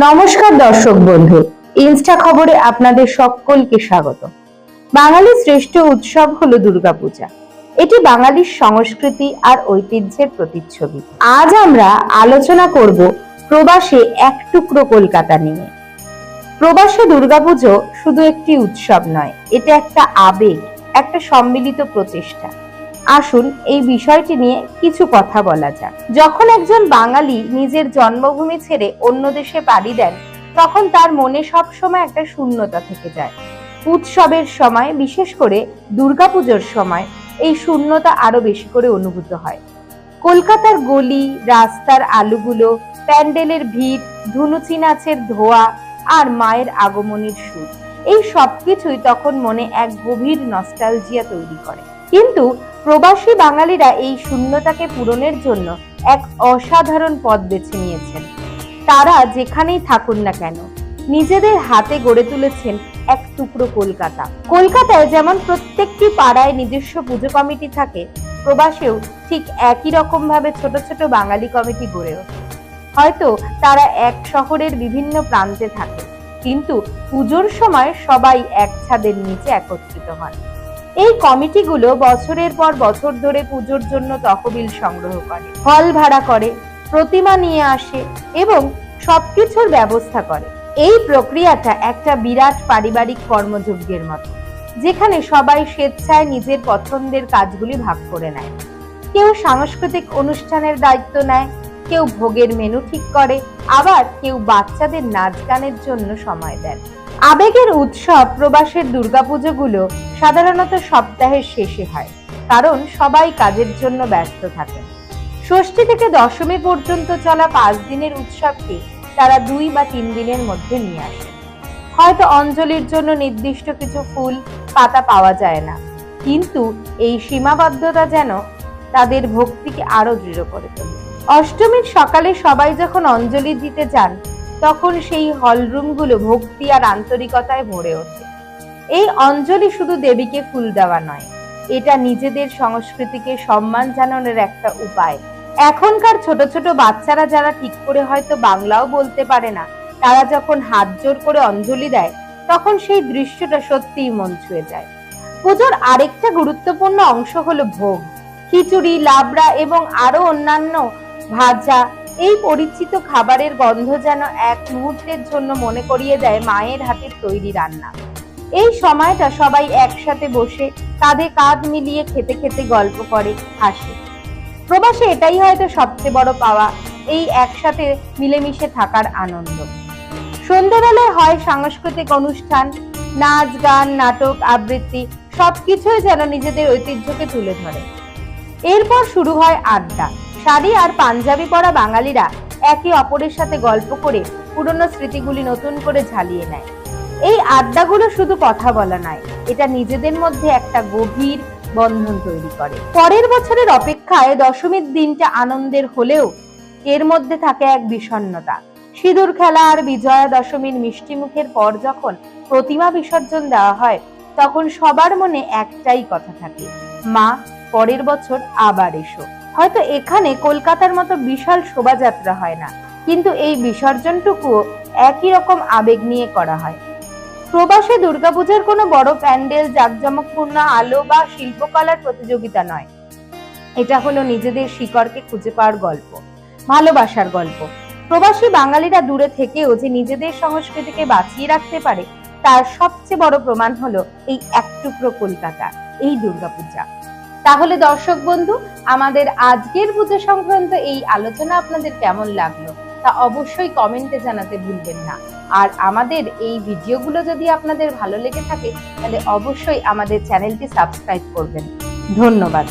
নমস্কার দর্শক বন্ধু, ইনস্টা খবরে আপনাদের সকলকে স্বাগত। বাঙালির শ্রেষ্ঠ উৎসব হলো দুর্গাপূজা। এটি বাঙালির সংস্কৃতি আর ঐতিহ্যের প্রতিচ্ছবি। আজ আমরা আলোচনা করব প্রবাসে এক টুকরো কলকাতা নিয়ে। প্রবাসে দুর্গাপুজো শুধু একটি উৎসব নয়, এটা একটা আবেগ, একটা সম্মিলিত প্রচেষ্টা। আসুন এই বিষয়টি নিয়ে কিছু কথা বলা যাক। যখন একজন বাঙালি নিজের জন্মভূমি ছেড়ে অন্য দেশে পাড়ি দেন, তখন তার মনে সবসময় একটা শূন্যতা থেকে যায়। উৎসবের সময়, বিশেষ করে দুর্গাপুজোর সময়, এই শূন্যতা আরও বেশি করে অনুভূত হয়। কলকাতার গলি, রাস্তার আলুগুলো, প্যান্ডেলের ভিড়, ধুনুচি নাচের ধোয়া আর মায়ের আগমনের সুর, এই সবকিছুই তখন মনে এক গভীর নস্টালজিয়া তৈরি করে। কিন্তু প্রবাসী বাঙালিরা এই শূন্যতাকে পূরণের জন্য এক অসাধারণ পথ বেছে নিয়েছেন। তারা যেখানেই থাকুন না কেন, নিজেদের হাতে গড়ে তুলেছেন এক টুকরো কলকাতা। কলকাতায় যেমন প্রত্যেকটি পাড়ায় নিজস্ব পুজো কমিটি থাকে, প্রবাসেও ঠিক একই রকম ভাবে ছোট ছোট বাঙালি কমিটি গড়ে ওঠে। হয়তো তারা এক শহরের বিভিন্ন প্রান্তে থাকে, কিন্তু পুজোর সময় সবাই এক ছাদের নিচে একত্রিত হন। এই কমিটিগুলো বছরের পর বছর ধরে পুজোর জন্য তহবিল সংগ্রহ করে হল ভাড়া করে, প্রতিমা নিয়ে আসে এবং সবকিছুর ব্যবস্থা করে। এই প্রক্রিয়াটা একটা বিরাট পারিবারিক কর্মযজ্ঞের মতো, যেখানে সবাই স্বেচ্ছায় নিজের পছন্দের কাজগুলি ভাগ করে নেয়। কেউ সাংস্কৃতিক অনুষ্ঠানের দায়িত্ব নেয়, কেউ ভোগের মেনু ঠিক করে, আবার কেউ বাচ্চাদের নাচ গানের জন্য সময় দেন আবেগের উৎসব প্রবাসের দুর্গাপুজোগুলো সাধারণত সপ্তাহের শেষে হয়, কারণ সবাই কাজের জন্য ব্যস্ত থাকেন। ষষ্ঠী থেকে দশমী পর্যন্ত চলা পাঁচ দিনের উৎসবকে তারা দুই বা তিন দিনের মধ্যে নিয়ে আসে। হয়তো অঞ্জলির জন্য নির্দিষ্ট কিছু ফুল, পাতা পাওয়া যায় না, কিন্তু এই সীমাবদ্ধতা যেন তাদের ভক্তিকে আরও দৃঢ় করে তোলে। অষ্টমীর সকালে সবাই যখন অঞ্জলি দিতে যান তখন সেই হলরুমগুলো ভক্তি আর আন্তরিকতায় ভরে ওঠে। এই অঞ্জলি শুধু দেবীকে ফুল দেওয়া নয়, এটা নিজেদের সংস্কৃতিকে সম্মান জানানোর একটা উপায়। এখনকার ছোট ছোট বাচ্চারা যারা ঠিক করে হয়তো বাংলাও বলতে পারে না, তারা যখন হাত জোর করে অঞ্জলি দেয়, তখন সেই দৃশ্যটা সত্যিই মন ছুঁয়ে যায়। পুজোর আরেকটা গুরুত্বপূর্ণ অংশ হলো ভোগ। খিচুড়ি, লাবড়া এবং আরও অন্যান্য ভাজা এই পরিচিত খাবারের গন্ধ যেন এক মুহূর্তের জন্য মনে করিয়ে দেয় মায়ের হাতের তৈরি রান্না। এই সময়টা সবাই একসাথে বসে কাঁধে কাঁধ মিলিয়ে খেতে খেতে গল্প করে, হাসে। প্রবাসে এটাই হয়তো সবচেয়ে বড় পাওয়া এই একসাথে মিলেমিশে থাকার আনন্দ। সন্ধ্যাবেলায় হয় সাংস্কৃতিক অনুষ্ঠান, নাচ, গান, নাটক, আবৃত্তি, সবকিছুই যেন নিজেদের ঐতিহ্যকে তুলে ধরে। এরপর শুরু হয় আড্ডা। শাড়ি আর পাঞ্জাবি পরা বাঙালিরা একে অপরের সাথে গল্প করে পুরনো স্মৃতিগুলি নতুন করে ঝালিয়ে নেয়। এই আড্ডাগুলো শুধু কথা বলা নয়, এটা নিজেদের মধ্যে একটা গভীর বন্ধন তৈরি করে। পরের বছরের অপেক্ষায় দশমীর দিনটা আনন্দের হলেও এর মধ্যে থাকে এক বিষণ্ণতা। সিঁদুর খেলা আর বিজয়া দশমীর মিষ্টি মুখের পর যখন প্রতিমা বিসর্জন দেওয়া হয়, তখন সবার মনে একটাই কথা থাকে, মা, পরের বছর আবার এসো। হয়তো এখানে কলকাতার মতো বিশাল শোভাযাত্রা হয় না। কিন্তু এই বিসর্জনটুকুও একই রকম আবেগ নিয়ে করা হয়। প্রবাসে দুর্গাপূজার কোনো বড় প্যান্ডেল, জাঁকজমকপূর্ণ আলো বা শিল্পকলার প্রতিযোগিতা নয়। এটা হলো নিজেদের শিকড়কে খুঁজে পাওয়ার গল্প, ভালোবাসার গল্প। প্রবাসী বাঙালিরা দূরে থেকেও যে নিজেদের সংস্কৃতিকে বাঁচিয়ে রাখতে পারে, তার সবচেয়ে বড় প্রমাণ হলো এই এক টুকরো কলকাতা, এই দুর্গাপূজা। তাহলে দর্শক বন্ধু, আমাদের আজকের পুজো সংক্রান্ত এই আলোচনা আপনাদের কেমন লাগল তা অবশ্যই কমেন্টে জানাতে ভুলবেন না। আর আমাদের এই ভিডিওগুলো যদি আপনাদের ভালো লেগে থাকে, তাহলে অবশ্যই আমাদের চ্যানেলটি সাবস্ক্রাইব করবেন। ধন্যবাদ।